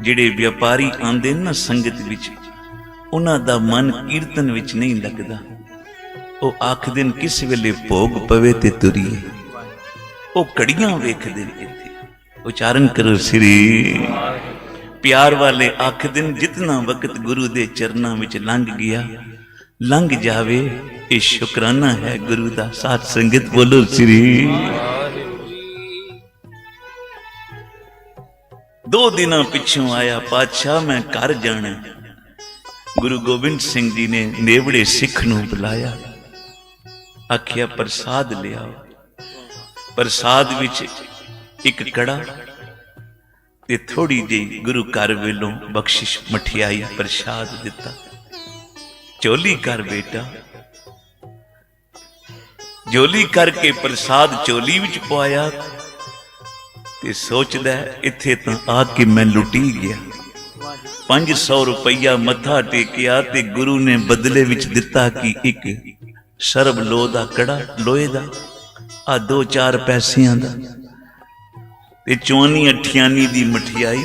ਜਿਹੜੇ ਵਪਾਰੀ ਆਂਦੇ ਨਾ ਸੰਗਤ ਵਿੱਚ, ਉਹਨਾਂ ਦਾ ਮਨ ਕੀਰਤਨ ਵਿੱਚ ਨਹੀਂ ਲੱਗਦਾ। ਉਹ ਆਖਦੇ ਨੇ, ਕਿਸ ਵੇਲੇ ਭੋਗ ਪਵੇ ਤੇ ਤੁਰੀਏ? ਉਹ ਕੜੀਆਂ ਵੇਖਦੇ ਨੇ ਇੱਥੇ। ਉਚਾਰਨ ਕਰੋ ਸ੍ਰੀ ਪਿਆਰ ਵਾਲੇ ਆਖਦੇ ਨੇ, ਜਿਤਨਾ ਵਕਤ ਗੁਰੂ ਦੇ ਚਰਨਾਂ ਵਿੱਚ ਲੰਘ ਗਿਆ, ਲੰਘ ਜਾਵੇ, ਇਹ ਸ਼ੁਕਰਾਨਾ ਹੈ ਗੁਰੂ ਦਾ। ਸਾਥ ਸੰਗਤ ਬੋਲੋ ਸ੍ਰੀ ਦੋ ਦਿਨਾਂ ਪਿੱਛੋਂ ਆਇਆ ਪਾਤਸ਼ਾਹ, ਮੈਂ ਘਰ ਜਾਣਾ। ਗੁਰੂ ਗੋਬਿੰਦ ਸਿੰਘ ਜੀ ਨੇ ਨੇਵੜੇ ਸਿੱਖ ਨੂੰ ਬੁਲਾਇਆ। ਆਖਿਆ, ਪ੍ਰਸਾਦ ਲਿਆਓ। ਪ੍ਰਸਾਦ ਵਿੱਚ ਇੱਕ ਕੜਾ ਤੇ ਥੋੜੀ ਜਿਹੀ ਗੁਰੂ ਘਰ ਵੱਲੋਂ ਬਖਸ਼ਿਸ਼, ਮਠਿਆਈ, ਪ੍ਰਸਾਦ ਦਿੱਤਾ। ਚੋਲੀ ਕਰ ਬੇਟਾ। ਜੋਲੀ ਕਰਕੇ ਪ੍ਰਸਾਦ ਚੋਲੀ ਵਿੱਚ ਪਵਾਇਆ। ਤੇ ਸੋਚਦਾ ਇੱਥੇ ਤਾਂ ਆ ਕੇ ਮੈਂ ਲੁੱਟੀ ਗਿਆ 500 ਰੁਪਈਆ ਮੱਥਾ ਟੇਕਿਆ ਤੇ ਗੁਰੂ ਨੇ ਬਦਲੇ ਵਿੱਚ ਦਿੱਤਾ ਕਿ ਇੱਕ ਸਰਬ ਲੋ ਦਾ ਕੜਾ ਲੋਹੇ ਦਾ, ਆ ਦੋ ਚਾਰ ਪੈਸਿਆਂ ਦਾ। ਤੇ ਚੌਨੀ ਅਠਿਆਨੀ ਦੀ ਮਠਿਆਈ।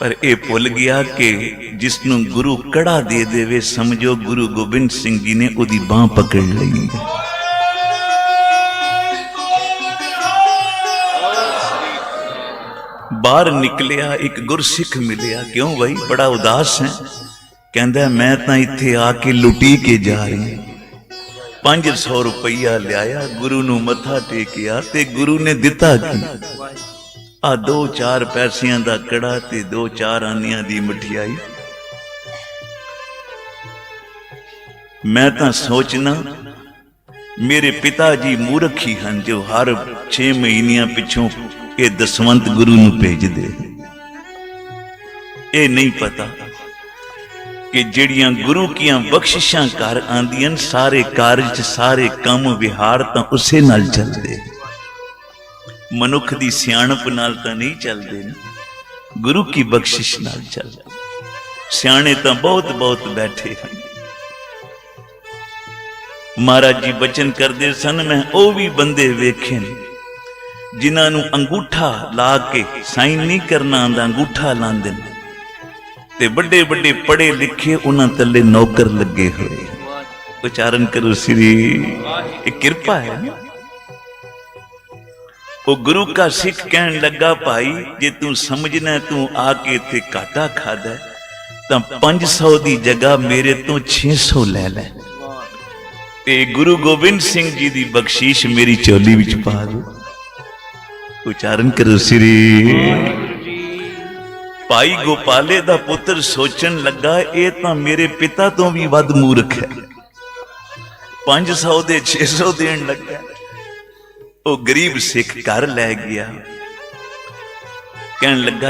ਪਰ ਇਹ ਭੁੱਲ ਗਿਆ ਕਿ ਜਿਸ ਨੂੰ ਗੁਰੂ ਕੜਾ ਦੇ ਦੇਵੇ, ਸਮਝੋ ਗੁਰੂ ਗੋਬਿੰਦ ਸਿੰਘ ਜੀ ਨੇ ਉਹਦੀ ਬਾਹ ਪਕੜ ਲਈ ਬਾਹਰ ਨਿਕਲਿਆ, ਇੱਕ ਗੁਰਸਿੱਖ ਮਿਲਿਆ, ਕਿਉਂ ਬਈ? ਬੜਾ ਉਦਾਸ ਹੈ। ਕਹਿੰਦਾ, ਮੈਂ ਤਾਂ ਇੱਥੇ ਆ ਕੇ ਲੁੱਟੀ ਕੇ ਜਾ ਰਹੀ 500 ਰੁਪਈਆ ਲਿਆਇਆ, ਗੁਰੂ ਨੂੰ ਮੱਥਾ ਟੇਕਿਆ ਤੇ ਗੁਰੂ ਨੇ ਦਿੱਤਾ ਕੀ? ਆ ਦੋ ਚਾਰ ਪੈਸਿਆਂ ਦਾ ਕੜਾ ਤੇ ਦੋ ਚਾਰ ਆਨੀਆਂ ਦੀ ਮਠਿਆਈ। ਮੈਂ ਤਾਂ ਸੋਚਣਾ, ਮੇਰੇ ਪਿਤਾ ਜੀ ਮੂਰਖ ਹੀ ਹਨ ਜੋ ਹਰ 6 ਮਹੀਨਿਆਂ ਪਿੱਛੋਂ ਇਹ ਦਸਵੰਤ ਗੁਰੂ ਨੂੰ ਭੇਜਦੇ ਇਹ ਨਹੀਂ ਪਤਾ ਕਿ ਜਿਹੜੀਆਂ ਗੁਰੂ ਕੀਆਂ ਬਖਸ਼ਿਸ਼ਾਂ ਘਰ ਆਂਦੀਆਂ ਸਾਰੇ ਕਾਰਜ, ਸਾਰੇ ਕੰਮ, ਵਿਹਾਰ ਤਾਂ ਉਸੇ ਨਾਲ ਚੱਲਦੇ। ਮਨੁੱਖ ਦੀ ਸਿਆਣਪ ਨਾਲ ਤਾਂ ਨਹੀਂ ਚੱਲਦੇ ਗੁਰੂ ਕੀ ਬਖਸ਼ਿਸ਼ ਨਾਲ ਚੱਲਦੇ। ਸਿਆਣੇ ਤਾਂ ਬਹੁਤ ਬਹੁਤ ਬੈਠੇ ਹਨ। ਮਹਾਰਾਜ ਜੀ ਬਚਨ ਕਰਦੇ ਸਨ, ਮੈਂ ਉਹ ਵੀ ਬੰਦੇ ਵੇਖੇ ਨੇ ਜਿਨ੍ਹਾਂ ਨੂੰ ਅੰਗੂਠਾ ਲਾ ਕੇ ਸਾਈਨ ਨਹੀਂ ਕਰਨਾ ਆਂਦਾ ਅੰਗੂਠਾ ਲਾਉਂਦੇ ਨੇ। ਤੇ ਵੱਡੇ ਵੱਡੇ ਪੜ੍ਹੇ ਲਿਖੇ ਉਹਨਾਂ ਥੱਲੇ ਨੌਕਰ ਲੱਗੇ ਹੋਏ ਉਚਾਰਨ ਕਰੋ ਸ੍ਰੀ, ਇਹ ਕਿਰਪਾ ਹੈ ਉਹ ਗੁਰੂ ਕਾ ਸਿੱਖ ਕਹਿਣ ਲੱਗਾ, ਭਾਈ, ਜੇ ਤੂੰ ਸਮਝਣਾ, ਤੂੰ ਆ ਕੇ ਇੱਥੇ ਘਾਟਾ ਖਾਦਾ ਤਾਂ 500 ਦੀ ਜਗ੍ਹਾ ਮੇਰੇ ਤੋਂ 600 ਲੈ ਲੈ। ਤੇ ਗੁਰੂ ਗੋਬਿੰਦ ਸਿੰਘ ਜੀ ਦੀ ਬਖਸ਼ੀਸ਼ ਮੇਰੀ ਚੋਲੀ ਵਿੱਚ ਪਾ ਦਿਓ। ਉਚਾਰਨ ਕਰੋ ਸ੍ਰੀ। ਭਾਈ ਗੋਪਾਲੇ ਦਾ ਪੁੱਤਰ ਸੋਚਣ ਲੱਗਾ, ਇਹ ਤਾਂ ਮੇਰੇ ਪਿਤਾ ਤੋਂ ਵੀ ਵੱਧ ਮੂਰਖ ਹੈ। 500 ਦੇ 600 ਦੇਣ ਲੱਗਾ। ਉਹ ਗਰੀਬ ਸਿੱਖ ਘਰ ਲੈ ਗਿਆ। ਕਹਿਣ ਲੱਗਾ